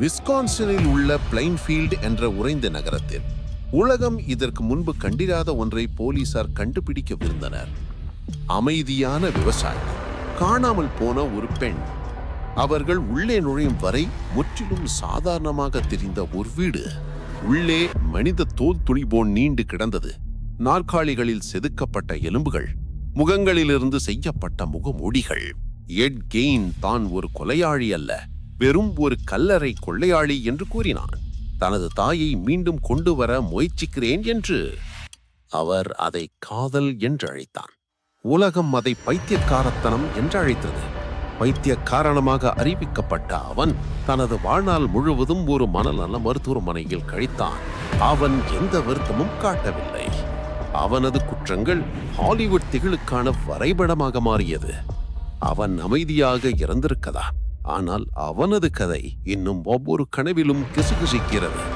விஸ்கான்சனில் உள்ள பிளைன்ஃபீல்ட் என்ற உறைந்த நகரத்தில். உலகம் இதற்கு முன்பு கண்டிராத ஒன்றை போலீசார் கண்டுபிடிக்கவிருந்தனர். அமைதியான விவசாயி. காணாமல் போன ஒரு பெண். அவர்கள் உள்ளே நுழையும் வரை முற்றிலும் சாதாரணமாக தெரிந்த ஒரு வீடு. உள்ளே மனித தோல் துணி போன் நீண்டு கிடந்தது. நாற்காலிகளில் செதுக்கப்பட்ட எலும்புகள். முகங்களிலிருந்து செய்யப்பட்ட முகமூடிகள். எட் கெயின் தான் ஒரு கொலையாளி அல்ல. வெறும் ஒரு கல்லறை கொள்ளையாளி என்று கூறினான். தனது தாயை மீண்டும் கொண்டு வர முயற்சிக்கிறேன் என்று அவர் அதை காதல் என்று அழைத்தான். உலகம் அதை பைத்தியக்காரத்தனம் என்று அழைத்தது. பைத்தியக்காரணமாக அறிவிக்கப்பட்ட அவன் தனது வாழ்நாள் முழுவதும் ஒரு மனநல மருத்துவமனையில் கழித்தான். அவன் எந்த வருத்தமும் காட்டவில்லை. அவனது குற்றங்கள் ஹாலிவுட் திகிலுக்கான வரைபடமாக மாறியது. அவன் அமைதியாக இறந்திருக்கதா? ஆனால் அவனது கதை இன்னும் ஒவ்வொரு கனவிலும் கிசுகிசுக்கிறது.